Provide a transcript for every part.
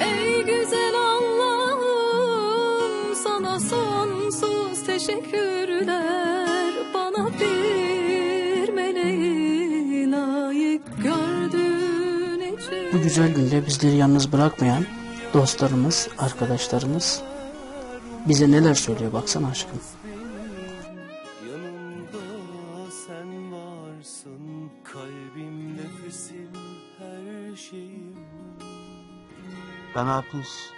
Ey güzel Allah'ım sana sonsuz teşekkürler Bana bir meleği layık gördüğün için Bu güzel günde bizleri yalnız bırakmayan dostlarımız, arkadaşlarımız bize neler söylüyor baksana aşkım. Ben Hafiz.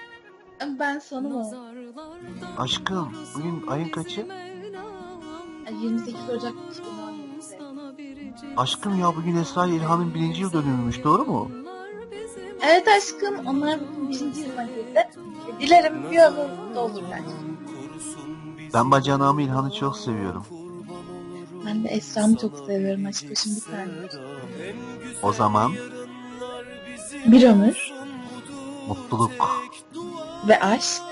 Ben sanım o. Aşkım, bugün ayın kaçı? Ay, 28 Ocak 2017'de. Sana biricik Aşkım ya bugün Esra ile İlhan'ın birinci yıl dönümüymüş doğru mu? Evet aşkım onlar bugün birinci yılına girdi. Dilerim bir yılın mutlu olurlar. Ben bacanağımı İlhan'ı çok seviyorum. Ben de Esra'mı çok seviyorum aşkım bir tane. O zaman Bir ömür mutluluk ve aşk.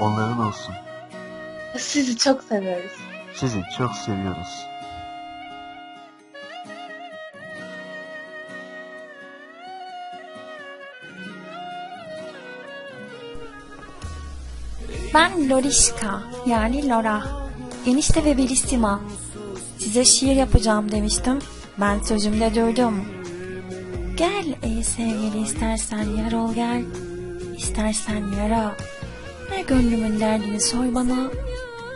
onların olsun. Sizi çok seviyoruz. Sizi çok seviyoruz. Ben Lorişka yani Lora. Enişte ve Belissima. Size şiir yapacağım demiştim. Ben sözümde durdum. Gel ey sevgili istersen yar ol gel. İstersen yara. Ne gönlümün derdini sor bana.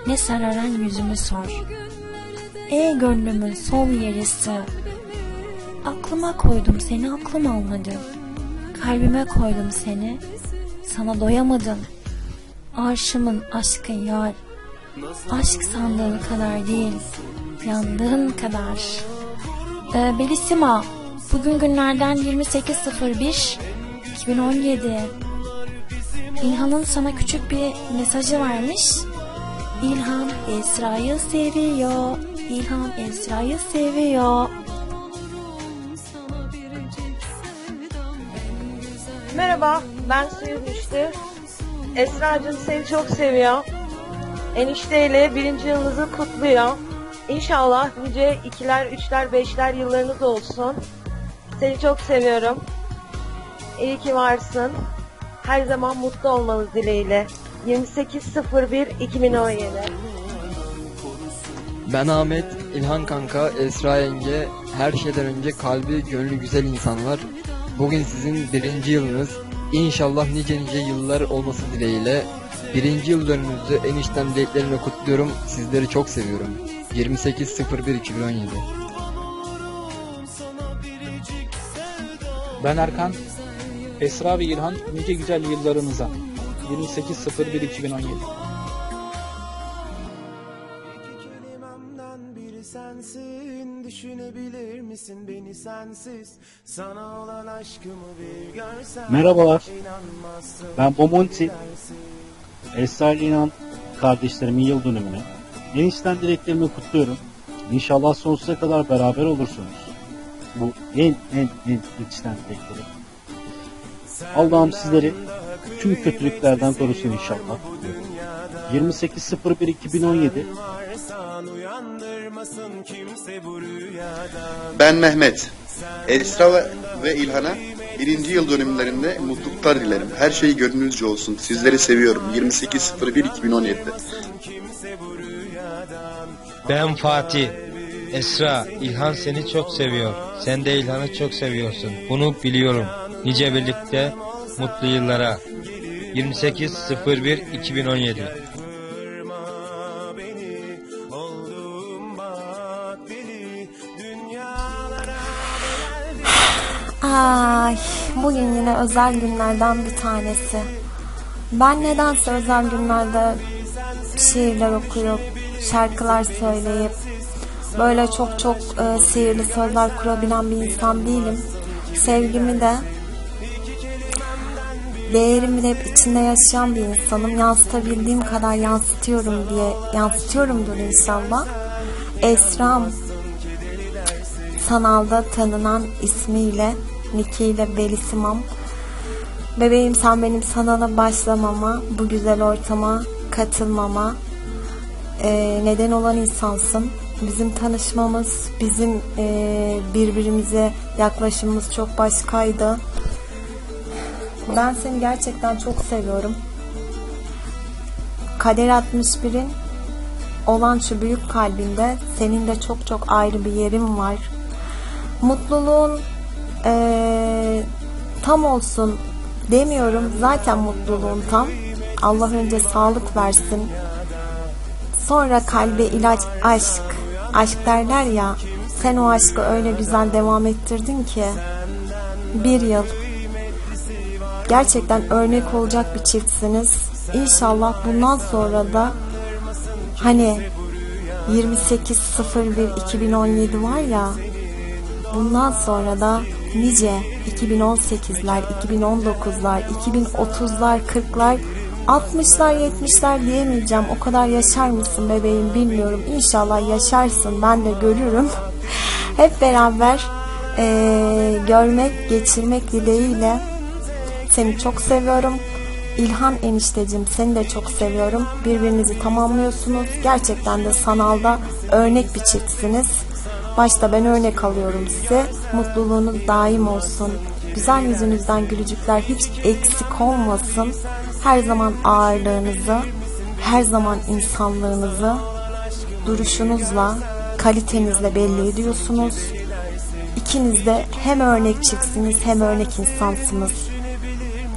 Ne sararan yüzümü sor. Ey gönlümün sol yarısı. Aklıma koydum seni aklım almadı. Kalbime koydum seni. Sana doyamadım. Arşımın aşkı yar. Aşk sandığın kadar değil, yandığın kadar. Ee, Belissima, bugün günlerden 28.01 2017. İlhan'ın sana küçük bir mesajı varmış. İlhan Esra'yı seviyor. İlhan Esra'yı seviyor. Merhaba, ben Suyu Düştü. Esra'cığım seni çok seviyor. Enişteyle birinci yılınızı kutluyor. İnşallah nice ikiler, üçler, beşler yıllarınız olsun. Seni çok seviyorum. İyi ki varsın. Her zaman mutlu olmanız dileğiyle. 28.01.2017 Ben Ahmet, İlhan kanka, Esra yenge, her şeyden önce kalbi, gönlü güzel insanlar. Bugün sizin birinci yılınız. İnşallah nice nice yıllar olması dileğiyle. Birinci yıl dönümünüzü en içten dileklerimle kutluyorum. Sizleri çok seviyorum. 28.01.2017 Ben Erkan, Esra ve İlhan nice güzel yıllarınıza. 28.01.2017 Kelimemden biri sensin Düşünebilir misin beni sensiz Sana olan aşkımı bir görsen Merhabalar. Ben Bomonti. Esra İnan kardeşlerimin yıl dönümünü. En içten dileklerimi kutluyorum. İnşallah sonsuza kadar beraber olursunuz. Bu en en en içten dileklerim. Allah'ım sizleri tüm kötülüklerden korusun inşallah. 28.01.2017 Varsan uyandırmasın kimse bu rüyadan Ben Mehmet. Esra ve- ve İlhan'a birinci yıl dönümlerinde mutluluklar dilerim. Her şey gönlünüzce olsun. Sizleri seviyorum. 28.01.2017'de. Ben Fatih. Esra, İlhan seni çok seviyor. Sen de İlhan'ı çok seviyorsun. Bunu biliyorum. Nice birlikte mutlu yıllara. 28.01.2017 beni Oldum bak deli Dünyalara Ay, bugün yine özel günlerden bir tanesi. Ben nedense özel günlerde şiirler okuyup, şarkılar söyleyip, böyle çok çok e, sihirli sözler kurabilen bir insan değilim. Sevgimi de, değerimi de hep içinde yaşayan bir insanım. Yansıtabildiğim kadar yansıtıyorum diye, yansıtıyorumdur inşallah. Esra'm, sanalda tanınan ismiyle, nickiyle Belisimam. Bebeğim sen benim sanala başlamama, bu güzel ortama katılmama eee, neden olan insansın. Bizim tanışmamız, bizim eee, birbirimize yaklaşımımız çok başkaydı. Ben seni gerçekten çok seviyorum. Kader 61'in olan şu büyük kalbinde senin de çok çok ayrı bir yerin var. Mutluluğun eee, tam olsun demiyorum. Zaten mutluluğun tam. Allah önce sağlık versin. Sonra kalbe ilaç aşk. Aşk derler ya. Sen o aşkı öyle güzel devam ettirdin ki. Bir yıl. Gerçekten örnek olacak bir çiftsiniz. İnşallah bundan sonra da hani 28.01.2017 var ya bundan sonra da nice 2018'ler, 2019'lar, 2030'lar, 40'lar 60'lar 70'ler diyemeyeceğim. O kadar yaşar mısın bebeğim bilmiyorum. İnşallah yaşarsın. Ben de görürüm. Hep beraber eee, görmek, geçirmek dileğiyle seni çok seviyorum. İlhan eniştecim seni de çok seviyorum. Birbirinizi tamamlıyorsunuz. Gerçekten de sanalda örnek bir çiftsiniz. Başta ben örnek alıyorum size. Mutluluğunuz daim olsun. Güzel yüzünüzden gülücükler hiç eksik olmasın. Her zaman ağırlığınızı, her zaman insanlığınızı duruşunuzla, kalitenizle belli ediyorsunuz. İkiniz de hem örnek çiftsiniz hem örnek insansınız.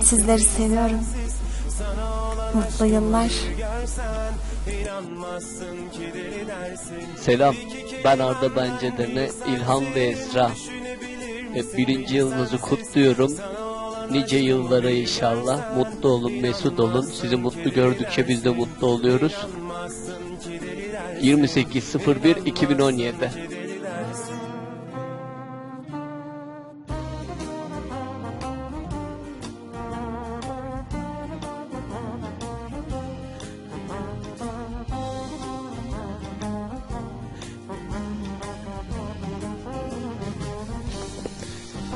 Sizleri seviyorum. Mutlu yıllar. Selam, ben Arda Bencedirne, İlhan ve Esra. E, birinci yılınızı kutluyorum. Nice yıllara inşallah. Mutlu olun, mesut olun. Sizi mutlu gördükçe biz de mutlu oluyoruz. 28.01.2017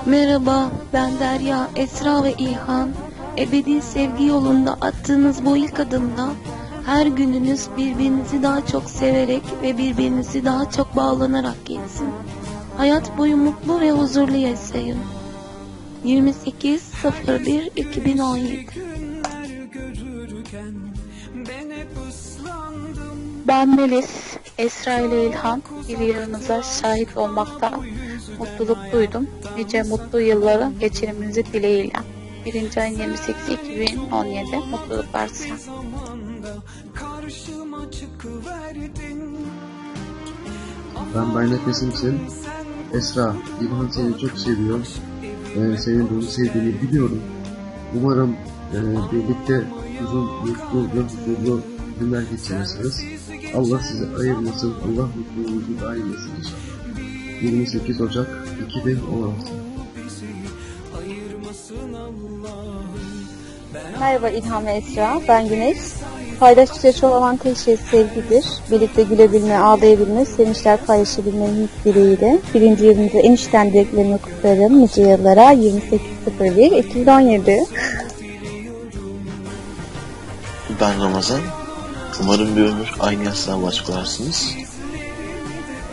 Merhaba, ben Derya, Esra ve İlhan. Ebedi sevgi yolunda attığınız bu ilk adımda her gününüz birbirinizi daha çok severek ve birbirinizi daha çok bağlanarak geçsin. Hayat boyu mutlu ve huzurlu yaşayın. 28.01.2017 Ben Melis, Esra ile İlhan bir yılınıza şahit olmakta mutluluk duydum. Nice mutlu yılları geçirmenizi dileğiyle. 1. ayın 28 2017 mutluluklar size. Ben Baynak Esimsin. Esra, İlhan seni çok seviyor. Ee, senin onu sevdiğini biliyorum. Umarım e, birlikte uzun, mutlu ve günler geçirirsiniz. Allah sizi ayırmasın, Allah mutluluğunuzu daim etsin inşallah. 28 Ocak 2016 Merhaba İlhan ve Esra, ben Güneş. Paylaştıkça çoğalan tek şey sevgidir. Birlikte gülebilme, ağlayabilme, sevinçler paylaşabilmenin dileğiyle. Birinci yılınızda en içten dileklerimi kutlarım. Nice yıllara 28.01.2017 Ben Ramazan. Umarım bir ömür aynı yastığa başlarsınız.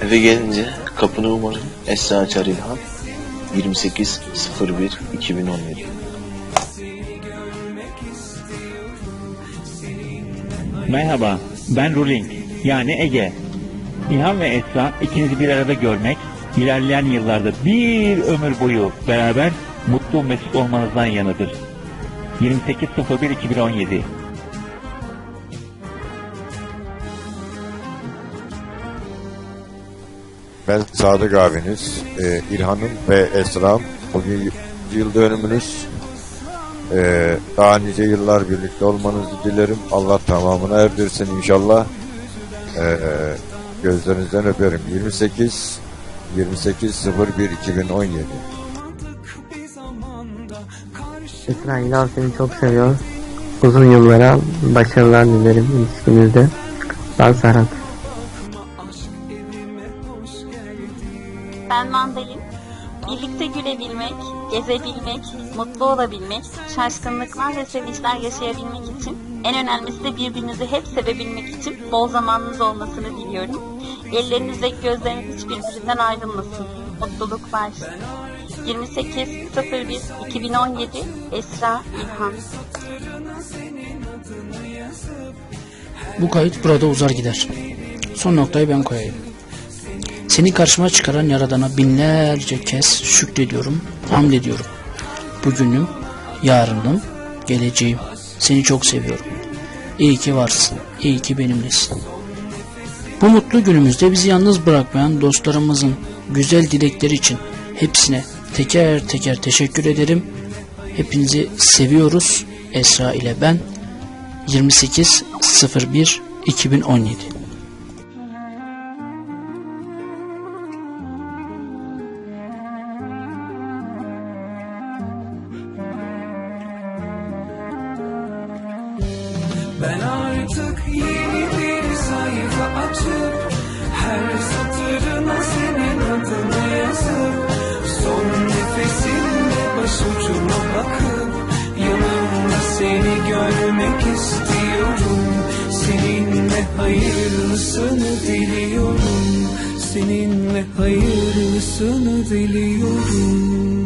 Eve gelince kapını umarım Esra Açar İlhan 28.01.2017 Merhaba, ben Ruling, yani Ege. İlhan ve Esra ikinizi bir arada görmek, ilerleyen yıllarda bir ömür boyu beraber mutlu mesut olmanızdan yanıdır. 28.01.2017 Ben Sadık abiniz, e, İlhan'ım ve Esra'm. Bugün yıl dönümünüz. E, daha nice yıllar birlikte olmanızı dilerim. Allah tamamına erdirsin inşallah. E, gözlerinizden öperim. 28 28 01 2017 Esra İlhan seni çok seviyor. Uzun yıllara başarılar dilerim ilişkinizde. Ben Serhat. Gezebilmek, mutlu olabilmek, şaşkınlıklar ve sevinçler yaşayabilmek için, en önemlisi de birbirinizi hep sevebilmek için bol zamanınız olmasını diliyorum. Elleriniz ve gözleriniz hiç birbirinden ayrılmasın. Mutluluklar. 28.01.2017 Esra İlhan Bu kayıt burada uzar gider. Son noktayı ben koyayım. Seni karşıma çıkaran Yaradan'a binlerce kez şükrediyorum, hamd ediyorum. Bugünüm, yarınım, geleceğim. Seni çok seviyorum. İyi ki varsın, iyi ki benimlesin. Bu mutlu günümüzde bizi yalnız bırakmayan dostlarımızın güzel dilekleri için hepsine teker teker teşekkür ederim. Hepinizi seviyoruz. Esra ile ben 28.01 hayırlısını diliyorum. Seninle hayırlısını diliyorum